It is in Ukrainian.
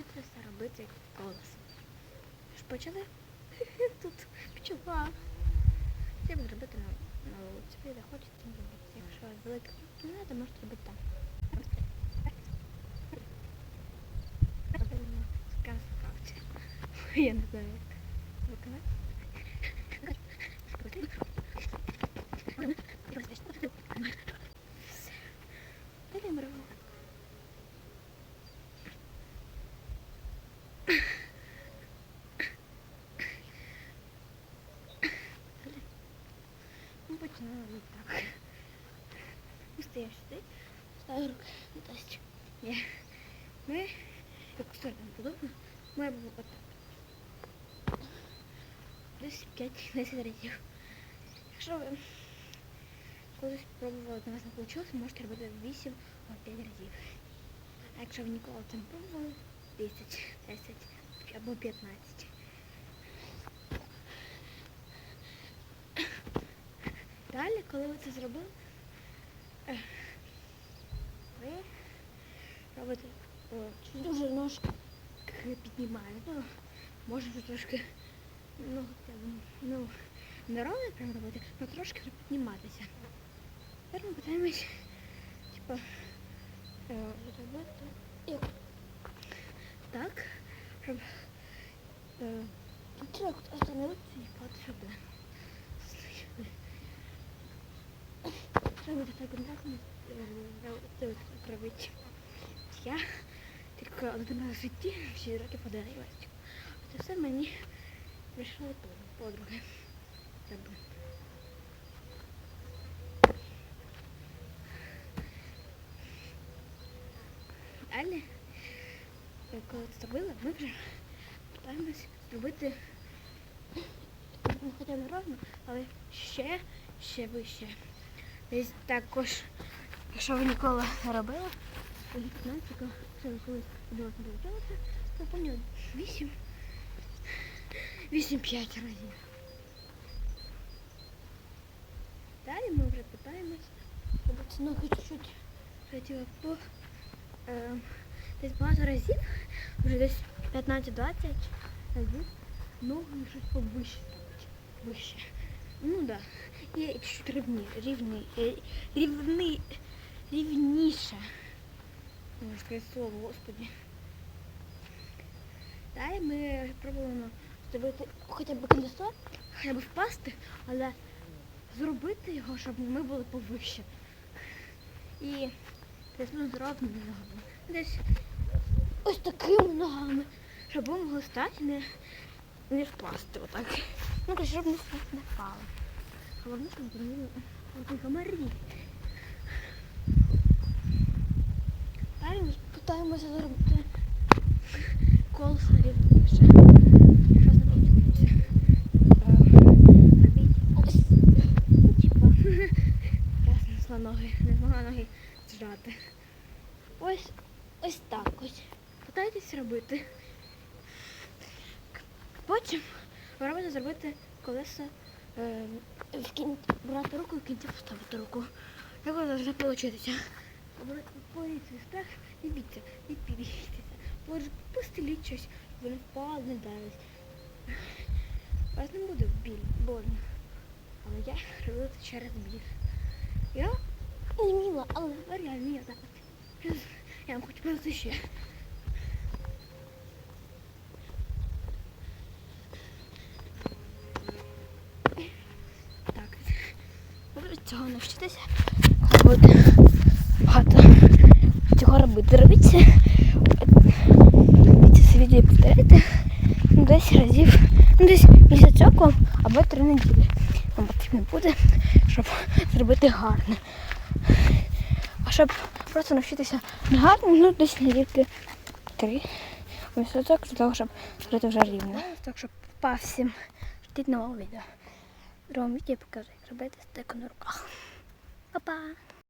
навчитися робити колесо. Ж почали? Тут пчела. Треба зробити на, вулиці. Ви де хочете, робити. Якщо велика кімната, то можете робити там. Я не знаю, як виконати. Все. Далі ми робимо. Ну, починаємо вот так. Ну, стоїш сюди, ставиш руки на тесті. Ні. Ми, як сторону подобно, ми робимо отак. Десь 5-10 разів. Якщо ви колись пробували, на вас не вийшло, можете робити 8 або 5 разів. А якщо ви ніколи це не пробували, 10, 10 або 15. Далі, коли ви це зробили, ви робите о, дуже ножки піднімаєте. Ну, може трошки ну, ну, не ровно прям робити, але трошки вже підніматися. Тепер ми питаємось, типа, е, зробити як так, щоб е, остановитися і впати Треба так так робити. Я тільки один раз в житті всі роки подарилась. Це все мені прийшло подруги. Далі, е, коли це зробили, ми вже питаємось зробити ну, хоча не ровно, але ще, ще вище. Десь також, якщо ви ніколи робили, якщо ви колись вивчалися, то помню 8, 8-5 разів. Далі ми вже питаємось, ці ноги чуть-чуть хотіла по е, десь багато разів, вже десь 15-20 разів, ноги щось повище. Вище. Ну да. І чуть рівні, рівні, е, рівни, рівніше. Можна сказати слово, господи. Далі ми пробуємо зробити хоча б колесо, хоча б впасти, але зробити його, щоб ми були повище. І десь ну, з ногами. Десь ось такими ногами, щоб ми могли стати не, не впасти отак. Ну, коротше, щоб не, не впали. Головне, щоб оці комарі. Ми питаємося зробити колесо рівніше. Ноги, не змогла ноги зжати. Ось ось так ось. Питайтесь робити. Потім ви робите зробити колеса е, в кін... брати руку і в кінці поставити руку. Як воно вже вийти? Боріться страх, не біться, не бійтеся. Постеліть щось, вони впали, не. У вас не буде біль, больно. Але я робила це через біль. Я не вміла, але тепер я так. Я вам хочу просто ще. Так. Ви цього навчитися. Буде багато цього робити. Робіть це. Відео повторяйте. Ну, десь разів. Ну, десь місяцьок або три неділі. Вам потрібно буде, щоб зробити гарно. А щоб просто навчитися гарно, ну десь недільки три місяцьок для того, щоб зробити вже рівно. Так, щоб па всім ждіть нового відео. В я покажу, як робити стеку на руках. Па-па!